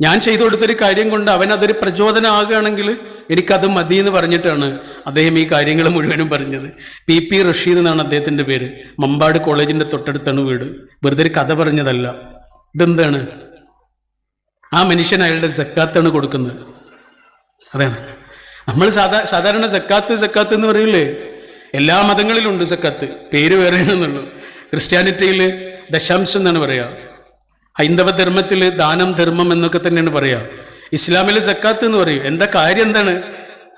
ഞാൻ ചെയ്തു കൊടുത്തൊരു കാര്യം കൊണ്ട് അവൻ അതൊരു പ്രചോദനമാകുകയാണെങ്കിൽ എനിക്കത് മതി എന്ന് പറഞ്ഞിട്ടാണ് അദ്ദേഹം ഈ കാര്യങ്ങൾ മുഴുവനും പറഞ്ഞത്. പി. പി. റഷീദ് എന്നാണ് അദ്ദേഹത്തിന്റെ പേര്. മമ്പാട് കോളേജിന്റെ തൊട്ടടുത്താണ് വീട്. വെറുതെ ഒരു കഥ പറഞ്ഞതല്ല. ഇതെന്താണ്? ആ മനുഷ്യൻ അയാളുടെ സക്കാത്താണ് കൊടുക്കുന്നത്. അതാണ്. നമ്മൾ സാധാ സാധാരണ സക്കാത്ത് സക്കാത്ത് എന്ന് പറയില്ലേ എല്ലാ മതങ്ങളിലും ഉണ്ട് സക്കാത്ത്. പേര് വേറെ എന്നുള്ളൂ ക്രിസ്ത്യാനിറ്റിയിൽ ദശാംശം എന്നാണ് പറയുക. ഹൈന്ദവ ധർമ്മത്തിൽ ദാനം ധർമ്മം എന്നൊക്കെ തന്നെയാണ് പറയുക ഇസ്ലാമിൽ സക്കാത്ത് എന്ന് പറയും. എന്താ കാര്യം എന്താണ്?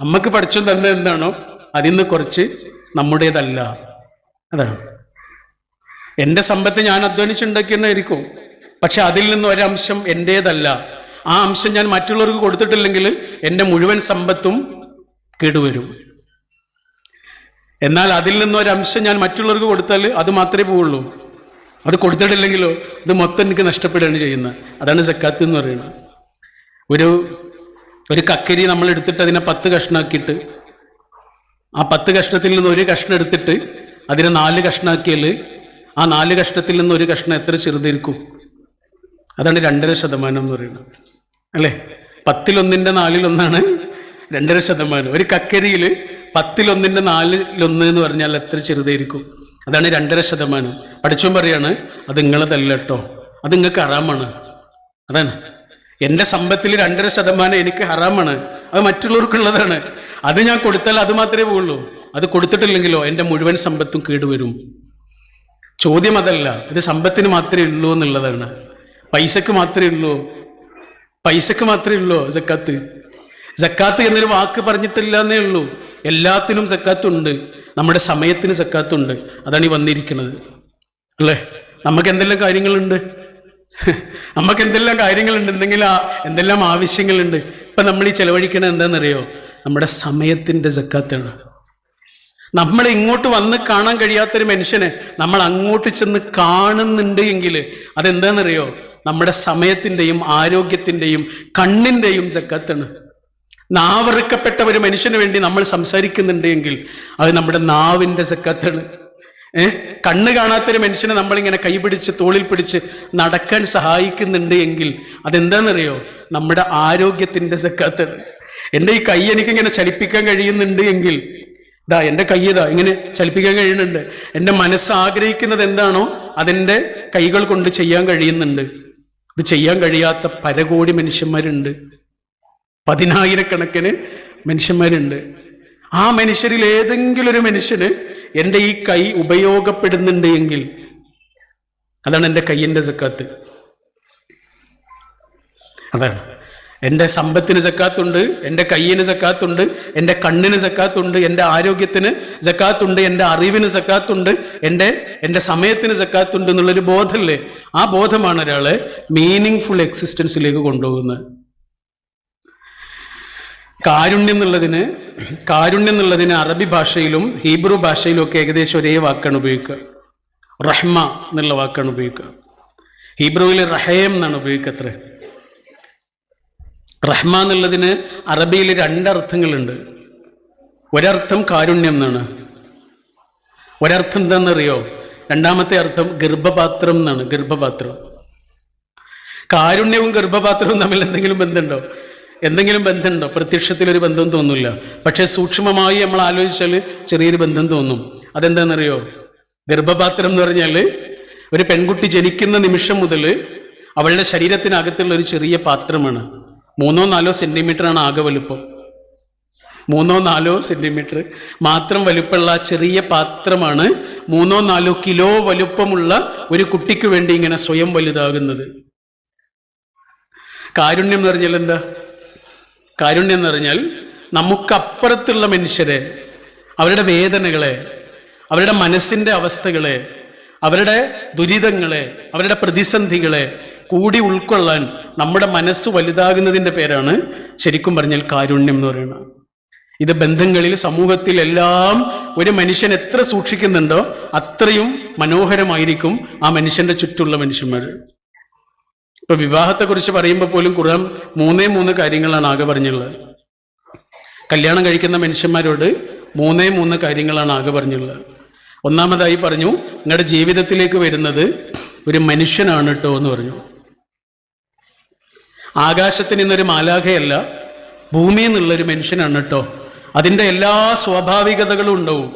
നമുക്ക് പഠിച്ചു തന്നെ എന്താണോ? അതിൽ നിന്ന് കുറച്ച് നമ്മുടേതല്ല. അതാണ്. എന്റെ സമ്പത്ത് ഞാൻ അധ്വാനിച്ചുണ്ടാക്കിയെന്നായിരിക്കും. പക്ഷെ അതിൽ നിന്ന് ഒരംശം എന്റേതല്ല. ആ അംശം ഞാൻ മറ്റുള്ളവർക്ക് കൊടുത്തിട്ടില്ലെങ്കിൽ എന്റെ മുഴുവൻ സമ്പത്തും കേടുവരും. എന്നാൽ അതിൽ നിന്ന് ഒരംശം ഞാൻ മറ്റുള്ളവർക്ക് കൊടുത്താൽ അത് മാത്രമേ പോവുള്ളൂ. അത് കൊടുത്തിട്ടില്ലെങ്കിലോ? ഇത് മൊത്തം എനിക്ക് നഷ്ടപ്പെടുകയാണ് ചെയ്യുന്നത്. അതാണ് സക്കാത്ത് എന്ന് പറയുന്നത്. ഒരു ഒരു കക്കരി നമ്മൾ എടുത്തിട്ട് അതിനെ പത്ത് കഷ്ണാക്കിയിട്ട് ആ പത്ത് കഷ്ണത്തിൽ നിന്ന് ഒരു കഷ്ണം എടുത്തിട്ട് അതിനെ നാല് കഷ്ണാക്കിയാൽ ആ നാല് കഷ്ണത്തിൽ നിന്ന് ഒരു കഷ്ണം എത്ര ചെറുതായിരിക്കും? അതാണ് രണ്ടര ശതമാനം എന്ന് പറയുന്നത്. അല്ലേ? പത്തിലൊന്നിന്റെ നാലിലൊന്നാണ് രണ്ടര ശതമാനം. ഒരു കക്കരിയിൽ പത്തിലൊന്നിന്റെ നാലിലൊന്ന് എന്ന് പറഞ്ഞാൽ എത്ര ചെറുതായിരിക്കും? അതാണ് രണ്ടര ശതമാനം. പഠിച്ചും പറയാണ് അത് നിങ്ങളതല്ല കേട്ടോ അത് നിങ്ങൾക്ക് ഹറാമാണ്. അതാണ്. എന്റെ സമ്പത്തിൽ രണ്ടര ശതമാനം എനിക്ക് ഹറാമാണ്. അത് മറ്റുള്ളവർക്കുള്ളതാണ്. അത് ഞാൻ കൊടുത്താൽ അത് മാത്രമേ പോവുള്ളൂ. അത് കൊടുത്തിട്ടില്ലെങ്കിലോ എന്റെ മുഴുവൻ സമ്പത്തും കേടുവരും. ചോദ്യം അതല്ല. ഇത് സമ്പത്തിന് മാത്രമേ ഉള്ളൂ എന്നുള്ളതാണ്. പൈസക്ക് മാത്രമേ ഉള്ളൂ. പൈസക്ക് മാത്രമേ ഉള്ളൂ സക്കാത്ത്. സക്കാത്ത് എന്നൊരു വാക്ക് പറഞ്ഞിട്ടില്ല എന്നേ ഉള്ളൂ. എല്ലാത്തിനും സക്കാത്തുണ്ട്. നമ്മുടെ സമയത്തിന് സക്കാത്തുണ്ട്. അതാണ് ഈ വന്നിരിക്കുന്നത് അല്ലേ? നമുക്ക് എന്തെല്ലാം കാര്യങ്ങളുണ്ട്? നമുക്ക് എന്തെല്ലാം കാര്യങ്ങളുണ്ട്? എന്തെങ്കിലും എന്തെല്ലാം ആവശ്യങ്ങളുണ്ട്? ഇപ്പൊ നമ്മൾ ഈ ചെലവഴിക്കണത് എന്താണെന്നറിയോ? നമ്മുടെ സമയത്തിന്റെ സക്കാത്താണ്. നമ്മൾ ഇങ്ങോട്ട് വന്ന് കാണാൻ കഴിയാത്തൊരു മനുഷ്യനെ നമ്മൾ അങ്ങോട്ട് ചെന്ന് കാണുന്നുണ്ട് എങ്കിൽ അതെന്താണെന്നറിയോ? നമ്മുടെ സമയത്തിന്റെയും ആരോഗ്യത്തിന്റെയും കണ്ണിന്റെയും സക്കാത്താണ്. നാവറുക്കപ്പെട്ട ഒരു മനുഷ്യന് വേണ്ടി നമ്മൾ സംസാരിക്കുന്നുണ്ട് എങ്കിൽ അത് നമ്മുടെ നാവിന്റെ സക്കാത്താണ് ഏഹ് കണ്ണ് കാണാത്തൊരു മനുഷ്യനെ നമ്മളിങ്ങനെ കൈപിടിച്ച് തോളിൽ പിടിച്ച് നടക്കാൻ സഹായിക്കുന്നുണ്ട് എങ്കിൽ അതെന്താണെന്നറിയോ നമ്മുടെ ആരോഗ്യത്തിന്റെ സക്കാത്താണ് എന്റെ ഈ കൈ എനിക്കിങ്ങനെ ചലിപ്പിക്കാൻ കഴിയുന്നുണ്ട് എങ്കിൽ ഇതാ എന്റെ കൈ ഇതാ ഇങ്ങനെ ചലിപ്പിക്കാൻ കഴിയുന്നുണ്ട്. എന്റെ മനസ്സ് ആഗ്രഹിക്കുന്നത് എന്താണോ അതെന്റെ കൈകൾ കൊണ്ട് ചെയ്യാൻ കഴിയുന്നുണ്ട്. ഇത് ചെയ്യാൻ കഴിയാത്ത പരകോടി മനുഷ്യന്മാരുണ്ട്. പതിനായിരക്കണക്കിന് മനുഷ്യന്മാരുണ്ട്. ആ മനുഷ്യരിൽ ഏതെങ്കിലും ഒരു മനുഷ്യന് എന്റെ ഈ കൈ ഉപയോഗപ്പെടുന്നുണ്ട് എങ്കിൽ അതാണ് എന്റെ കയ്യിന്റെ സക്കാത്ത്. അതാണ്. എന്റെ സമ്പത്തിന് സക്കാത്തുണ്ട് എന്റെ കയ്യിന് സക്കാത്തുണ്ട് എന്റെ കണ്ണിന് സക്കാത്തുണ്ട് എന്റെ ആരോഗ്യത്തിന് സക്കാത്തുണ്ട് എന്റെ അറിവിന് സക്കാത്തുണ്ട് എന്റെ എന്റെ സമയത്തിന് സക്കാത്തുണ്ട് എന്നുള്ളൊരു ബോധമല്ലേ ആ ബോധമാണ് ഒരാളെ മീനിങ് ഫുൾ എക്സിസ്റ്റൻസിലേക്ക് കൊണ്ടുപോകുന്നത്. കാരുണ്യം എന്നുള്ളതിന് കാരുണ്യം എന്നുള്ളതിന് അറബി ഭാഷയിലും ഹീബ്രു ഭാഷയിലും ഒക്കെ ഏകദേശം ഒരേ വാക്കാണ് ഉപയോഗിക്കുക. റഹ്മ എന്നുള്ള വാക്കാണ് ഉപയോഗിക്കുക. ഹീബ്രുവിൽ റഹയം എന്നാണ് ഉപയോഗിക്കുക അത്ര. റഹ്മ എന്നുള്ളതിന് അറബിയിൽ രണ്ടർത്ഥങ്ങളുണ്ട്. ഒരർത്ഥം കാരുണ്യം എന്നാണ്. ഒരർത്ഥം എന്താണെന്നറിയോ? രണ്ടാമത്തെ അർത്ഥം ഗർഭപാത്രം എന്നാണ് ഗർഭപാത്രം. കാരുണ്യവും ഗർഭപാത്രവും തമ്മിൽ എന്തെങ്കിലും ബന്ധമുണ്ടോ? എന്തെങ്കിലും ബന്ധമുണ്ടോ? പ്രത്യക്ഷത്തിൽ ഒരു ബന്ധം തോന്നില്ല പക്ഷേ സൂക്ഷ്മമായി നമ്മൾ ആലോചിച്ചാൽ ചെറിയൊരു ബന്ധം തോന്നും. അതെന്താണെന്നറിയോ? ഗർഭപാത്രം എന്ന് പറഞ്ഞാൽ ഒരു പെൺകുട്ടി ജനിക്കുന്ന നിമിഷം മുതൽ അവളുടെ ശരീരത്തിനകത്തുള്ള ഒരു ചെറിയ പാത്രമാണ്. മൂന്നോ നാലോ ആണ് ആകെ വലുപ്പം. മൂന്നോ നാലോ സെന്റിമീറ്റർ മാത്രം വലുപ്പമുള്ള ചെറിയ പാത്രമാണ് മൂന്നോ നാലോ കിലോ വലുപ്പമുള്ള ഒരു കുട്ടിക്ക് വേണ്ടി ഇങ്ങനെ സ്വയം വലുതാകുന്നത്. കാരുണ്യം എന്ന് പറഞ്ഞാൽ എന്താ? കാരുണ്യം എന്ന് പറഞ്ഞാൽ നമുക്കപ്പുറത്തുള്ള മനുഷ്യരെ അവരുടെ വേദനകളെ അവരുടെ മനസ്സിന്റെ അവസ്ഥകളെ അവരുടെ ദുരിതങ്ങളെ അവരുടെ പ്രതിസന്ധികളെ കൂടി ഉൾക്കൊള്ളാൻ നമ്മുടെ മനസ്സ് വലുതാകുന്നതിന്റെ പേരാണ് ശരിക്കും പറഞ്ഞാൽ കാരുണ്യം എന്ന് പറയുന്നത്. ഇത് ബന്ധങ്ങളിൽ സമൂഹത്തിൽ എല്ലാം ഒരു മനുഷ്യൻ എത്ര സൂക്ഷിക്കുന്നുണ്ടോ അത്രയും മനോഹരമായിരിക്കും ആ മനുഷ്യന്റെ ചുറ്റുള്ള മനുഷ്യന്മാർ. ഇപ്പൊ വിവാഹത്തെക്കുറിച്ച് പറയുമ്പോൾ പോലും ഖുർആൻ മൂന്നേ മൂന്ന് കാര്യങ്ങളാണ് ആകെ പറഞ്ഞുള്ളത്. കല്യാണം കഴിക്കുന്ന മനുഷ്യന്മാരോട് മൂന്നേ മൂന്ന് കാര്യങ്ങളാണ് ആകെ പറഞ്ഞുള്ളത്. ഒന്നാമതായി പറഞ്ഞു നിങ്ങളുടെ ജീവിതത്തിലേക്ക് വരുന്നത് ഒരു മനുഷ്യനാണ് കേട്ടോ എന്ന് പറഞ്ഞു. ആകാശത്തിൽ നിന്നൊരു മാലാഖയല്ല ഭൂമിയിൽ നിന്നുള്ളൊരു മനുഷ്യനാണ് കേട്ടോ അതിന്റെ എല്ലാ സ്വാഭാവികതകളും ഉണ്ടാവും.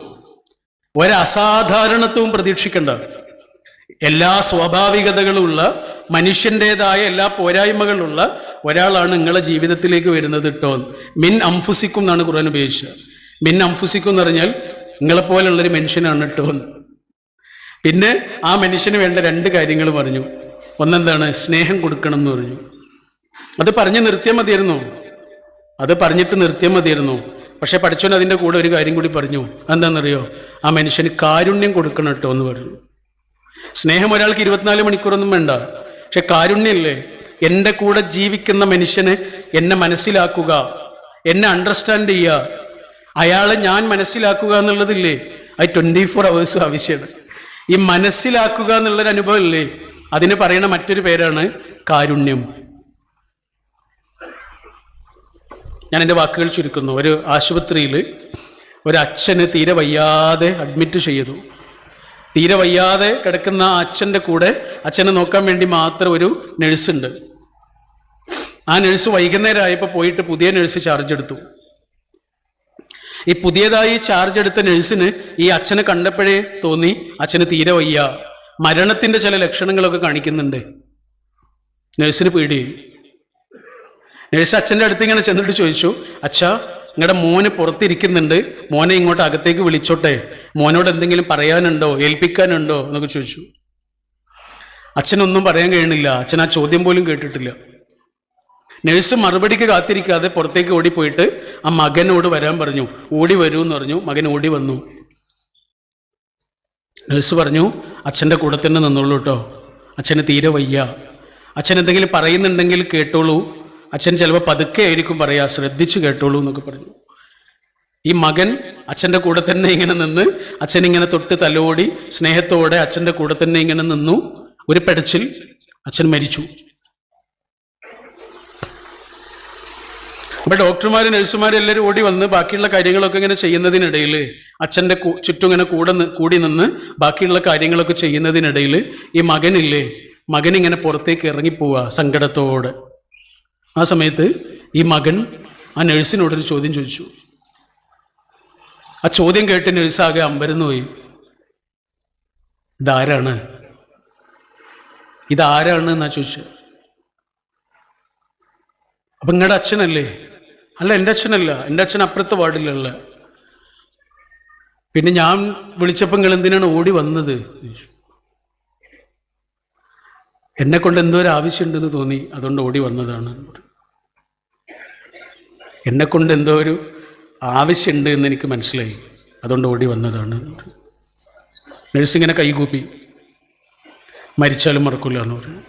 ഒരസാധാരണത്വവും പ്രതീക്ഷിക്കേണ്ട. എല്ലാ സ്വാഭാവികതകളുള്ള മനുഷ്യന്റെതായ എല്ലാ പോരായ്മകളുള്ള ഒരാളാണ് നിങ്ങളെ ജീവിതത്തിലേക്ക് വരുന്നത് കേട്ടോ മിൻ അംഫുസിക്കും എന്നാണ് ഖുർആൻ ഉപയോഗിച്ചത്. മിൻ അംഫുസിക്കും എന്ന് പറഞ്ഞാൽ നിങ്ങളെപ്പോലുള്ളൊരു മനുഷ്യനാണ് കേട്ടോ പിന്നെ ആ മനുഷ്യന് വേണ്ട രണ്ട് കാര്യങ്ങൾ പറഞ്ഞു. ഒന്നെന്താണ്? സ്നേഹം കൊടുക്കണം എന്ന് പറഞ്ഞു. അത് പറഞ്ഞ് നിർത്തിയാൽ മതിയായിരുന്നു. അത് പറഞ്ഞിട്ട് നിർത്തിയാൽ മതിയായിരുന്നു. പക്ഷെ പഠിച്ചോൻ അതിന്റെ കൂടെ ഒരു കാര്യം കൂടി പറഞ്ഞു. എന്താണെന്നറിയോ ആ മനുഷ്യന് കാരുണ്യം കൊടുക്കണം കേട്ടോ എന്ന് പറഞ്ഞു. സ്നേഹം ഒരാൾക്ക് ഇരുപത്തിനാല് മണിക്കൂറൊന്നും വേണ്ട. പക്ഷെ കാരുണ്യല്ലേ? എന്റെ കൂടെ ജീവിക്കുന്ന മനുഷ്യന് എന്നെ മനസ്സിലാക്കുക എന്നെ അണ്ടർസ്റ്റാൻഡ് ചെയ്യുക. അയാളെ ഞാൻ മനസ്സിലാക്കുക എന്നുള്ളതില്ലേ? അത് ട്വന്റി ഫോർ അവേഴ്സ് ആവശ്യമാണ്. ഈ മനസ്സിലാക്കുക എന്നുള്ളൊരു അനുഭവം ഇല്ലേ അതിന് പറയുന്ന മറ്റൊരു പേരാണ് കാരുണ്യം. ഞാൻ എന്റെ വാക്കുകൾ ചുരുക്കുന്നു. ഒരു ആശുപത്രിയിൽ ഒരു അച്ഛന് തീരെ വയ്യാതെ അഡ്മിറ്റ് ചെയ്തു. തീരെ വയ്യാതെ കിടക്കുന്ന അച്ഛന്റെ കൂടെ അച്ഛനെ നോക്കാൻ വേണ്ടി മാത്രം ഒരു നഴ്സ് ഉണ്ട് ആ നഴ്സ് വൈകുന്നേരം ആയപ്പോൾ പോയിട്ട് പുതിയ നഴ്സ് ചാർജ് എടുത്തു. ഈ പുതിയതായി ചാർജ് എടുത്ത നഴ്സിന് ഈ അച്ഛനെ കണ്ടപ്പോഴേ തോന്നി അച്ഛന് തീരെ വയ്യ. മരണത്തിന്റെ ചില ലക്ഷണങ്ങളൊക്കെ കാണിക്കുന്നുണ്ട്. നഴ്സിന് പേടി നഴ്സ് അച്ഛന്റെ അടുത്ത് ഇങ്ങനെ ചെന്നിട്ട് ചോദിച്ചു അച്ഛാ നിങ്ങളുടെ മോന് പുറത്തിരിക്കുന്നുണ്ട്. മോനെ ഇങ്ങോട്ട് അകത്തേക്ക് വിളിച്ചോട്ടെ. മോനോട് എന്തെങ്കിലും പറയാനുണ്ടോ? ഏൽപ്പിക്കാനുണ്ടോ? എന്നൊക്കെ ചോദിച്ചു. അച്ഛനൊന്നും പറയാൻ കഴിയണില്ല അച്ഛൻ ആ ചോദ്യം പോലും കേട്ടിട്ടില്ല. നഴ്സ് മറുപടിക്ക് കാത്തിരിക്കാതെ പുറത്തേക്ക് ഓടിപ്പോയിട്ട് ആ മകനോട് വരാൻ പറഞ്ഞു. ഓടി വരൂ എന്ന് പറഞ്ഞു. മകൻ ഓടി വന്നു. നഴ്സ് പറഞ്ഞു അച്ഛന്റെ കൂടെ തന്നെ നിന്നോളൂ കേട്ടോ. അച്ഛന് തീരെ വയ്യ. അച്ഛൻ എന്തെങ്കിലും പറയുന്നുണ്ടെങ്കിൽ കേട്ടോളൂ. അച്ഛൻ ചിലപ്പോൾ പതുക്കെ ആയിരിക്കും പറയാ ശ്രദ്ധിച്ചു കേട്ടോളൂ എന്നൊക്കെ പറഞ്ഞു. ഈ മകൻ അച്ഛന്റെ കൂടെ തന്നെ ഇങ്ങനെ നിന്ന് അച്ഛൻ ഇങ്ങനെ തൊട്ട് തലോടി സ്നേഹത്തോടെ അച്ഛന്റെ കൂടെ തന്നെ ഇങ്ങനെ നിന്നു. ഒരു പെടച്ചിൽ അച്ഛൻ മരിച്ചു. അപ്പൊ ഡോക്ടർമാര് നഴ്സുമാരും എല്ലാവരും ഓടി വന്ന് ബാക്കിയുള്ള കാര്യങ്ങളൊക്കെ ഇങ്ങനെ ചെയ്യുന്നതിനിടയിൽ അച്ഛന്റെ ചുറ്റും ഇങ്ങനെ കൂടെ കൂടി നിന്ന് ബാക്കിയുള്ള കാര്യങ്ങളൊക്കെ ചെയ്യുന്നതിനിടയിൽ ഈ മകനില്ലേ മകൻ ഇങ്ങനെ പുറത്തേക്ക് ഇറങ്ങിപ്പോവുക സങ്കടത്തോടെ. ആ സമയത്ത് ഈ മകൻ ആ നഴ്സിനോടൊരു ചോദ്യം ചോദിച്ചു. ആ ചോദ്യം കേട്ട് നഴ്സാകെ അമ്പരന്ന് പോയി. ഇതാരാണ്? ഇതാരാണ്? എന്നാ ചോദിച്ചു അപ്പൊ നിങ്ങളുടെ അച്ഛനല്ലേ? അല്ല എന്റെ അച്ഛനല്ല. എന്റെ അച്ഛൻ അപ്പുറത്തെ വാർഡിലുള്ള പിന്നെ ഞാൻ വിളിച്ചപ്പോൾ നിങ്ങൾ എന്തിനാണ് ഓടി വന്നത്? എന്നെ കൊണ്ട് എന്തോ ഒരു ആവശ്യമുണ്ടെന്ന് തോന്നി. അതുകൊണ്ട് ഓടി വന്നതാണ്. എന്നെ കൊണ്ട് എന്തോ ഒരു ആവശ്യമുണ്ട് എന്ന് എനിക്ക് മനസ്സിലായി. അതുകൊണ്ട് ഓടി വന്നതാണ്. നഴ്സിങ്ങനെ കൈകൂപ്പി. മരിച്ചാലും മറക്കില്ല എന്ന് പറഞ്ഞു.